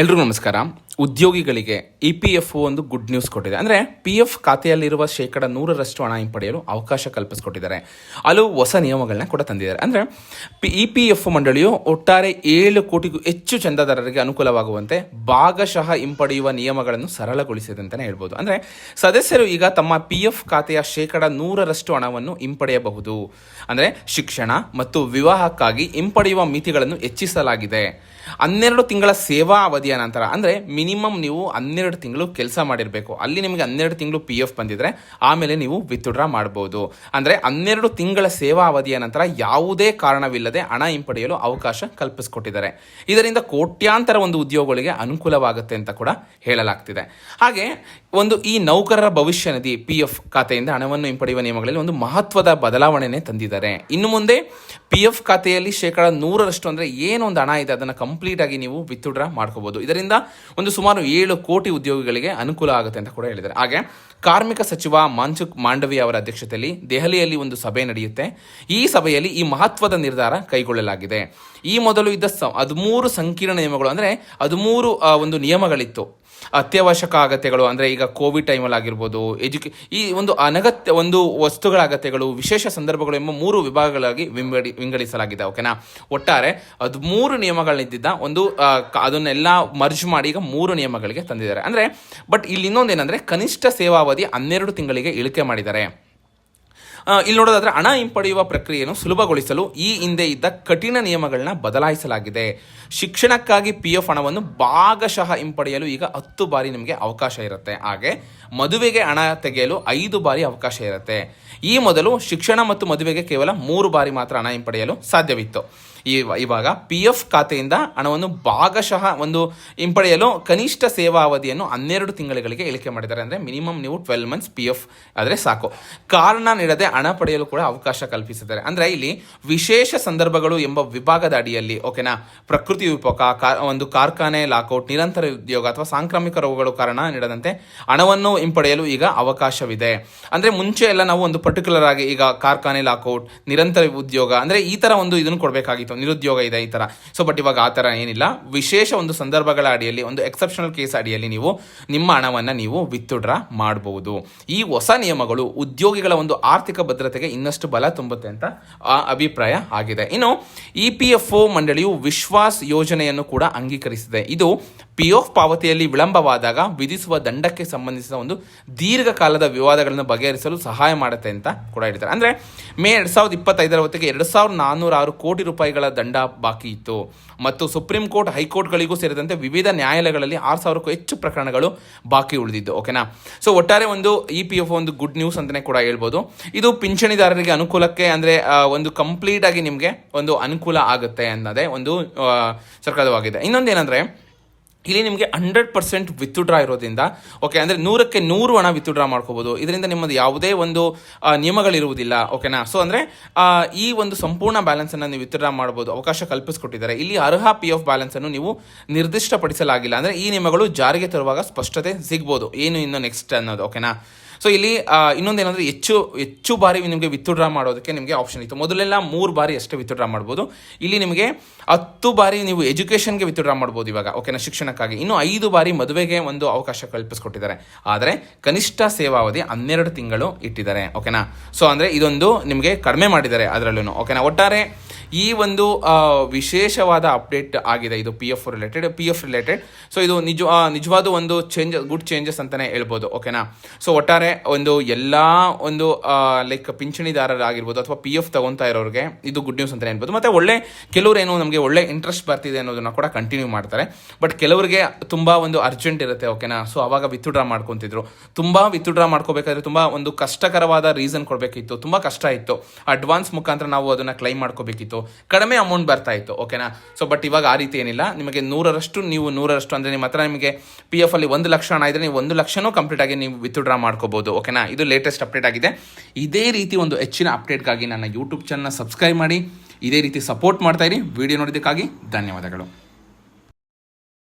ಎಲ್ರಿಗೂ ನಮಸ್ಕಾರ. ಉದ್ಯೋಗಿಗಳಿಗೆ ಇ ಪಿ ಎಫ್ ಒಂದು ಗುಡ್ ನ್ಯೂಸ್ ಕೊಟ್ಟಿದೆ. ಅಂದರೆ ಪಿ ಎಫ್ ಖಾತೆಯಲ್ಲಿರುವ ಶೇಕಡ ನೂರರಷ್ಟು ಹಣ ಹಿಂಪಡೆಯಲು ಅವಕಾಶ ಕಲ್ಪಿಸಿಕೊಟ್ಟಿದ್ದಾರೆ. ಹಲವು ಹೊಸ ನಿಯಮಗಳನ್ನ ಕೂಡ ತಂದಿದ್ದಾರೆ. ಅಂದರೆ ಪಿ ಇ ಪಿ ಎಫ್ ಮಂಡಳಿಯು ಒಟ್ಟಾರೆ ಏಳು ಕೋಟಿಗೂ ಹೆಚ್ಚು ಚಂದಾದಾರರಿಗೆ ಅನುಕೂಲವಾಗುವಂತೆ ಭಾಗಶಃ ಹಿಂಪಡೆಯುವ ನಿಯಮಗಳನ್ನು ಸರಳಗೊಳಿಸಿದೆ ಅಂತಲೇ ಹೇಳ್ಬೋದು. ಅಂದರೆ ಸದಸ್ಯರು ಈಗ ತಮ್ಮ ಪಿ ಎಫ್ ಖಾತೆಯ ಶೇಕಡ ನೂರರಷ್ಟು ಹಣವನ್ನು ಹಿಂಪಡೆಯಬಹುದು. ಅಂದರೆ ಶಿಕ್ಷಣ ಮತ್ತು ವಿವಾಹಕ್ಕಾಗಿ ಹಿಂಪಡೆಯುವ ಮಿತಿಗಳನ್ನು ಹೆಚ್ಚಿಸಲಾಗಿದೆ. ಹನ್ನೆರಡು ತಿಂಗಳ ಸೇವಾ ಅವಧಿಯ ನಂತರ, ಅಂದರೆ ಮಿನಿಮಮ್ ನೀವು ಹನ್ನೆರಡು ತಿಂಗಳು ಕೆಲಸ ಮಾಡಿರಬೇಕು. ಅಲ್ಲಿ ನಿಮಗೆ ಹನ್ನೆರಡು ತಿಂಗಳು ಪಿ ಎಫ್ ಬಂದಿದ್ರೆ ಆಮೇಲೆ ನೀವು ವಿತ್ಡ್ರಾ ಮಾಡಬಹುದು ಅಂದರೆ ಹನ್ನೆರಡು ತಿಂಗಳ ಸೇವಾ ಅವಧಿಯ ನಂತರ ಯಾವುದೇ ಕಾರಣವಿಲ್ಲದೆ ಹಣ ಹಿಂಪಡೆಯಲು ಅವಕಾಶ ಕಲ್ಪಿಸಿಕೊಟ್ಟಿದ್ದಾರೆ. ಇದರಿಂದ ಕೋಟ್ಯಾಂತರ ಒಂದು ಉದ್ಯೋಗಗಳಿಗೆ ಅನುಕೂಲವಾಗುತ್ತೆ ಅಂತ ಕೂಡ ಹೇಳಲಾಗ್ತಿದೆ. ಹಾಗೆ ಒಂದು ಈ ನೌಕರರ ಭವಿಷ್ಯ ನಿಧಿ ಪಿ ಎಫ್ ಖಾತೆಯಿಂದ ಹಣವನ್ನು ಹಿಂಪಡೆಯುವ ನಿಯಮಗಳಲ್ಲಿ ಒಂದು ಮಹತ್ವದ ಬದಲಾವಣೆನೇ ತಂದಿದ್ದಾರೆ. ಇನ್ನು ಮುಂದೆ ಪಿ ಎಫ್ ಖಾತೆಯಲ್ಲಿ ಶೇಕಡ ನೂರರಷ್ಟು ಅಂದರೆ ಏನೊಂದು ಹಣ ಇದೆ, ಅದನ್ನು ಕಂಪ್ಲೀಟ್ ಆಗಿ ನೀವು ವಿತ್ಡ್ರಾ ಮಾಡ್ಕೋಬಹುದು ಇದರಿಂದ ಒಂದು ಸುಮಾರು ಏಳು ಕೋಟಿ ಉದ್ಯೋಗಿಗಳಿಗೆ ಅನುಕೂಲ ಆಗುತ್ತೆ ಅಂತ ಕೂಡ ಹೇಳಿದ್ದಾರೆ. ಹಾಗೆ ಕಾರ್ಮಿಕ ಸಚಿವ ಮಾನ್ಸುಖ್ ಮಾಂಡವಿ ಅವರ ಅಧ್ಯಕ್ಷತೆಯಲ್ಲಿ ದೆಹಲಿಯಲ್ಲಿ ಒಂದು ಸಭೆ ನಡೆಯುತ್ತೆ. ಈ ಸಭೆಯಲ್ಲಿ ಈ ಮಹತ್ವದ ನಿರ್ಧಾರ ಕೈಗೊಳ್ಳಲಾಗಿದೆ. ಈ ಮೊದಲು ಇದ್ದ ಹದಿಮೂರು ಸಂಕೀರ್ಣ ನಿಯಮಗಳು ಅಂದರೆ ಹದಿಮೂರು ಒಂದು ನಿಯಮಗಳಿತ್ತು. ಅತ್ಯವಶ್ಯಕ ಅಗತ್ಯಗಳು, ಅಂದರೆ ಈಗ ಕೋವಿಡ್ ಟೈಮಲ್ಲಿ ಆಗಿರ್ಬೋದು, ಎಜುಕೇ, ಈ ಒಂದು ಅನಗತ್ಯ, ಒಂದು ವಸ್ತುಗಳ ಅಗತ್ಯಗಳು, ವಿಶೇಷ ಸಂದರ್ಭಗಳು ಎಂಬ ಮೂರು ವಿಭಾಗಗಳಾಗಿ ವಿಂಗಡಿ, ವಿಂಗಡಿಸಲಾಗಿದೆ ಓಕೆನಾ ಒಟ್ಟಾರೆ ಹದಿಮೂರು ನಿಯಮಗಳಿದ್ದ ಒಂದು ಕ- ಅದನ್ನೆಲ್ಲ ಮರ್ಜ್ ಮಾಡಿ ಈಗ ಮೂರು ನಿಯಮಗಳಿಗೆ ತಂದಿದ್ದಾರೆ. ಅಂದರೆ ಬಟ್ ಇಲ್ಲಿ ಇನ್ನೊಂದೇನೆಂದರೆ ಕನಿಷ್ಠ ಸೇವಾವಧಿ ಹನ್ನೆರಡು ತಿಂಗಳಿಗೆ ಇಳಿಕೆ ಮಾಡಿದ್ದಾರೆ. ಇಲ್ಲಿ ನೋಡೋದಾದ್ರೆ ಹಣ ಹಿಂಪಡೆಯುವ ಪ್ರಕ್ರಿಯೆಯನ್ನು ಸುಲಭಗೊಳಿಸಲು ಈ ಹಿಂದೆ ಇದ್ದ ಕಠಿಣ ನಿಯಮಗಳನ್ನ ಬದಲಾಯಿಸಲಾಗಿದೆ. ಶಿಕ್ಷಣಕ್ಕಾಗಿ ಪಿ ಎಫ್ ಹಣವನ್ನು ಭಾಗಶಃ ಹಿಂಪಡೆಯಲು ಈಗ ಹತ್ತು ಬಾರಿ ನಿಮಗೆ ಅವಕಾಶ ಇರುತ್ತೆ. ಹಾಗೆ ಮದುವೆಗೆ ಹಣ ತೆಗೆಯಲು ಐದು ಬಾರಿ ಅವಕಾಶ ಇರುತ್ತೆ. ಈ ಮೊದಲು ಶಿಕ್ಷಣ ಮತ್ತು ಮದುವೆಗೆ ಕೇವಲ ಮೂರು ಬಾರಿ ಮಾತ್ರ ಹಣ ಹಿಂಪಡೆಯಲು ಸಾಧ್ಯವಿತ್ತು. ಈ ಇವಾಗ ಪಿ ಎಫ್ ಖಾತೆಯಿಂದ ಹಣವನ್ನು ಭಾಗಶಃ ಒಂದು ಹಿಂಪಡೆಯಲು ಕನಿಷ್ಠ ಸೇವಾ ಅವಧಿಯನ್ನು ಹನ್ನೆರಡು ತಿಂಗಳಿಗೆ ಇಳಿಕೆ ಮಾಡಿದ್ದಾರೆ. ಅಂದರೆ ಮಿನಿಮಮ್ ನೀವು ಟ್ವೆಲ್ ಮಂತ್ಸ್ ಪಿ ಎಫ್ ಆದರೆ ಸಾಕು. ಕಾರಣ ನೀಡದೆ ಹಣ ಪಡೆಯಲು ಕೂಡ ಅವಕಾಶ ಕಲ್ಪಿಸಿದ್ದಾರೆ. ಅಂದರೆ ಇಲ್ಲಿ ವಿಶೇಷ ಸಂದರ್ಭಗಳು ಎಂಬ ವಿಭಾಗದ ಅಡಿಯಲ್ಲಿ, ಓಕೆನಾ, ಪ್ರಕೃತಿ ವಿಪೋಕ ಒಂದು ಕಾರ್ಖಾನೆ ಲಾಕೌಟ್ ನಿರಂತರ ಉದ್ಯೋಗ ಅಥವಾ ಸಾಂಕ್ರಾಮಿಕ ರೋಗಗಳು ಕಾರಣ ನೀಡದಂತೆ ಹಣವನ್ನು ಹಿಂಪಡೆಯಲು ಈಗ ಅವಕಾಶವಿದೆ. ಅಂದರೆ ಮುಂಚೆ ಎಲ್ಲ ನಾವು ಒಂದು ಪರ್ಟಿಕ್ಯುಲರ್ ಆಗಿ ಈಗ ಕಾರ್ಖಾನೆ ಲಾಕೌಟ್ ನಿರಂತರ ಉದ್ಯೋಗ, ಅಂದರೆ ಈ ಥರ ಒಂದು ಇದನ್ನು ಕೊಡಬೇಕಾಗಿತ್ತು. ನಿರುದ್ಯೋಗ ಇದೆ ಈ ಥರ ಸೊ ಬಟ್ ಇವಾಗ ಆ ಥರ ಏನಿಲ್ಲ. ವಿಶೇಷ ಒಂದು ಸಂದರ್ಭಗಳ ಅಡಿಯಲ್ಲಿ, ಒಂದು ಎಕ್ಸೆಪ್ಷನಲ್ ಕೇಸ್ ಅಡಿಯಲ್ಲಿ ನೀವು ನಿಮ್ಮ ಹಣವನ್ನು ನೀವು ವಿತ್ಡ್ರಾ ಮಾಡಬಹುದು ಈ ಹೊಸ ನಿಯಮಗಳು ಉದ್ಯೋಗಿಗಳ ಒಂದು ಆರ್ಥಿಕ ಭದ್ರತೆಗೆ ಇನ್ನಷ್ಟು ಬಲ ತುಂಬುತ್ತೆ ಅಂತ ಅಭಿಪ್ರಾಯ ಆಗಿದೆ. ಇನ್ನು ಇ ಪಿ ಎಫ್ ಒ ಮಂಡಳಿಯು ವಿಶ್ವಾಸ್ ಯೋಜನೆಯನ್ನು ಕೂಡ ಅಂಗೀಕರಿಸಿದೆ. ಇದು ಪಿ ಎಫ್ ಪಾವತಿಯಲ್ಲಿ ವಿಳಂಬವಾದಾಗ ವಿಧಿಸುವ ದಂಡಕ್ಕೆ ಸಂಬಂಧಿಸಿದ ಒಂದು ದೀರ್ಘಕಾಲದ ವಿವಾದಗಳನ್ನು ಬಗೆಹರಿಸಲು ಸಹಾಯ ಮಾಡುತ್ತೆ ಅಂತ ಕೂಡ ಹೇಳ್ತಾರೆ ಅಂದರೆ ಮೇ ಎರಡು ಸಾವಿರದ ಇಪ್ಪತ್ತೈದರ ಹೊತ್ತಿಗೆ ಎರಡು ಸಾವಿರದ ನಾನ್ನೂರ ಕೋಟಿ ರೂಪಾಯಿಗಳ ದಂಡ ಬಾಕಿ ಇತ್ತು. ಮತ್ತು ಸುಪ್ರೀಂ ಕೋರ್ಟ್ ಹೈಕೋರ್ಟ್ಗಳಿಗೂ ಸೇರಿದಂತೆ ವಿವಿಧ ನ್ಯಾಯಾಲಯಗಳಲ್ಲಿ ಆರು ಸಾವಿರಕ್ಕೂ ಹೆಚ್ಚು ಪ್ರಕರಣಗಳು ಬಾಕಿ ಉಳಿದಿದ್ದು. ಓಕೆನಾ? ಸೊ ಒಟ್ಟಾರೆ ಒಂದು ಇ ಪಿ ಎಫ್ ಒಂದು ಗುಡ್ ನ್ಯೂಸ್ ಅಂತಲೇ ಕೂಡ ಹೇಳ್ಬೋದು. ಇದು ಪಿಂಚಣಿದಾರರಿಗೆ ಅನುಕೂಲಕ್ಕೆ ಅಂದರೆ ಒಂದು ಕಂಪ್ಲೀಟ್ ಆಗಿ ನಿಮಗೆ ಒಂದು ಅನುಕೂಲ ಆಗುತ್ತೆ ಅನ್ನೋದೇ ಒಂದು ಸರ್ಕಾರವಾಗಿದೆ ಇನ್ನೊಂದೇನೆಂದರೆ ಇಲ್ಲಿ ನಿಮಗೆ ಹಂಡ್ರೆಡ್ ಪರ್ಸೆಂಟ್ ವಿತ್ಡ್ರಾ ಇರೋದ್ರಿಂದ ಓಕೆ ಅಂದರೆ ನೂರಕ್ಕೆ ನೂರು ಹಣ ವಿತ್ಡ್ರಾ ಮಾಡ್ಕೋಬೋದು. ಇದರಿಂದ ನಿಮ್ಮದು ಯಾವುದೇ ಒಂದು ನಿಯಮಗಳಿರುವುದಿಲ್ಲ ಓಕೆನಾ ಸೊ ಅಂದರೆ ಈ ಒಂದು ಸಂಪೂರ್ಣ ಬ್ಯಾಲೆನ್ಸನ್ನು ನೀವು ವಿತ್ಡ್ರಾ ಮಾಡ್ಬೋದು, ಅವಕಾಶ ಕಲ್ಪಿಸಿಕೊಟ್ಟಿದ್ದಾರೆ. ಇಲ್ಲಿ ಅರ್ಹ ಪಿ ಎಫ್ ಬ್ಯಾಲೆನ್ಸನ್ನು ನೀವು ನಿರ್ದಿಷ್ಟಪಡಿಸಲಾಗಿಲ್ಲ. ಅಂದರೆ ಈ ನಿಯಮಗಳು ಜಾರಿಗೆ ತರುವಾಗ ಸ್ಪಷ್ಟತೆ ಸಿಗ್ಬೋದು. ಏನು ಇನ್ನು ನೆಕ್ಸ್ಟ್ ಅನ್ನೋದು ಓಕೆನಾ ಸೊ ಇಲ್ಲಿ ಇನ್ನೊಂದು ಏನಂದ್ರೆ ಹೆಚ್ಚು ಹೆಚ್ಚು ಬಾರಿ ನಿಮಗೆ ವಿತ್ಡ್ರಾ ಮಾಡೋದಕ್ಕೆ ನಿಮಗೆ ಆಪ್ಷನ್ ಇತ್ತು. ಮೊದಲೆಲ್ಲ ಮೂರು ಬಾರಿ ಅಷ್ಟೇ ವಿತ್ಡ್ರಾ ಮಾಡ್ಬೋದು. ಇಲ್ಲಿ ನಿಮಗೆ ಹತ್ತು ಬಾರಿ ನೀವು ಎಜುಕೇಷನ್ಗೆ ವಿತ್ಡ್ರಾ ಮಾಡ್ಬೋದು ಇವಾಗ ಓಕೆನಾ ಶಿಕ್ಷಣಕ್ಕಾಗಿ. ಇನ್ನು ಐದು ಬಾರಿ ಮದುವೆಗೆ ಒಂದು ಅವಕಾಶ ಕಲ್ಪಿಸ್ಕೊಟ್ಟಿದ್ದಾರೆ. ಆದರೆ, ಕನಿಷ್ಠ ಸೇವಾವಧಿ ಹನ್ನೆರಡು ತಿಂಗಳು ಇಟ್ಟಿದ್ದಾರೆ ಓಕೆನಾ ಸೊ ಅಂದರೆ ಇದೊಂದು ನಿಮಗೆ ಕಡಿಮೆ ಮಾಡಿದ್ದಾರೆ ಅದರಲ್ಲೂ ಓಕೆನಾ ಒಟ್ಟಾರೆ, ಈ ಒಂದು ವಿಶೇಷವಾದ ಅಪ್ಡೇಟ್ ಆಗಿದೆ ಇದು P F related P F related so ಇದು ನಿಜ ನಿಜವಾದ ಒಂದು ಚೇಂಜ್ ಗುಡ್ ಚೇಂಜಸ್ ಅಂತಲೇ ಹೇಳ್ಬೋದು ಓಕೆನಾ ಸೊ ಒಟ್ಟಾರೆ ಒಂದು ಎಲ್ಲ ಒಂದು ಲೈಕ್ ಪಿಂಚಣಿದಾರರಾಗಿರ್ಬೋದು ಅಥವಾ ಪಿ ಎಫ್ ತಗೊತಾ ಇರೋರಿಗೆ ಇದು ಗುಡ್ ನ್ಯೂಸ್ ಅಂತಲೇ ಹೇಳ್ಬೋದು. ಮತ್ತು ಒಳ್ಳೆ ಕೆಲವರು ಏನು ನಮಗೆ ಒಳ್ಳೆ ಇಂಟ್ರೆಸ್ಟ್ ಬರ್ತಿದೆ ಅನ್ನೋದನ್ನ ಕೂಡ ಕಂಟಿನ್ಯೂ ಮಾಡ್ತಾರೆ. ಬಟ್ ಕೆಲವರಿಗೆ ತುಂಬ ಒಂದು ಅರ್ಜೆಂಟ್ ಇರುತ್ತೆ ಓಕೆನಾ ಸೊ ಆವಾಗ ವಿತ್ಡ್ರಾ ಮಾಡ್ಕೊತಿದ್ರು. ತುಂಬ ವಿತ್ಡ್ರಾ ಮಾಡ್ಕೋಬೇಕಾದ್ರೆ ತುಂಬ ಒಂದು ಕಷ್ಟಕರವಾದ ರೀಸನ್ ಕೊಡಬೇಕಿತ್ತು. ತುಂಬ ಕಷ್ಟ ಇತ್ತು. ಅಡ್ವಾನ್ಸ್ ಮುಖಾಂತರ ನಾವು ಅದನ್ನು ಕ್ಲೈಮ್ ಮಾಡ್ಕೋಬೇಕಿತ್ತು. ಕಡಿಮೆ ಅಮೌಂಟ್ ಬರ್ತಾ ಇತ್ತು ಓಕೆನಾ ಸೊ ಬಟ್ ಇವಾಗ ಆ ರೀತಿ ಏನಿಲ್ಲ. ನಿಮಗೆ ನೂರರಷ್ಟು, ನೀವು ನೂರರಷ್ಟು ಅಂದರೆ ನಿಮ್ಮ ಹತ್ರ ನಿಮಗೆ ಪಿ ಎಫ್ ಅಲ್ಲಿ ಒಂದು ಲಕ್ಷ ಹಣ ಇದ್ರೆ ನೀವು ಒಂದು ಲಕ್ಷನೂ ಕಂಪ್ಲೀಟ್ ಆಗಿ ನೀವು ವಿತ್ಡ್ರಾ ಮಾಡ್ಕೋಬಹುದು ಓಕೆನಾ ಇದು ಲೇಟೆಸ್ಟ್ ಅಪ್ಡೇಟ್ ಆಗಿದೆ. ಇದೇ ರೀತಿ ಒಂದು ಹೆಚ್ಚಿನ ಅಪ್ಡೇಟ್ಗಾಗಿ ನನ್ನ ಯೂಟ್ಯೂಬ್ ಚಾನಲ್ನ ಸಬ್ಸ್ಕ್ರೈಬ್ ಮಾಡಿ, ಇದೇ ರೀತಿ ಸಪೋರ್ಟ್ ಮಾಡ್ತಾ ಇರಿ. ವಿಡಿಯೋ ನೋಡೋದಕ್ಕಾಗಿ ಧನ್ಯವಾದಗಳು.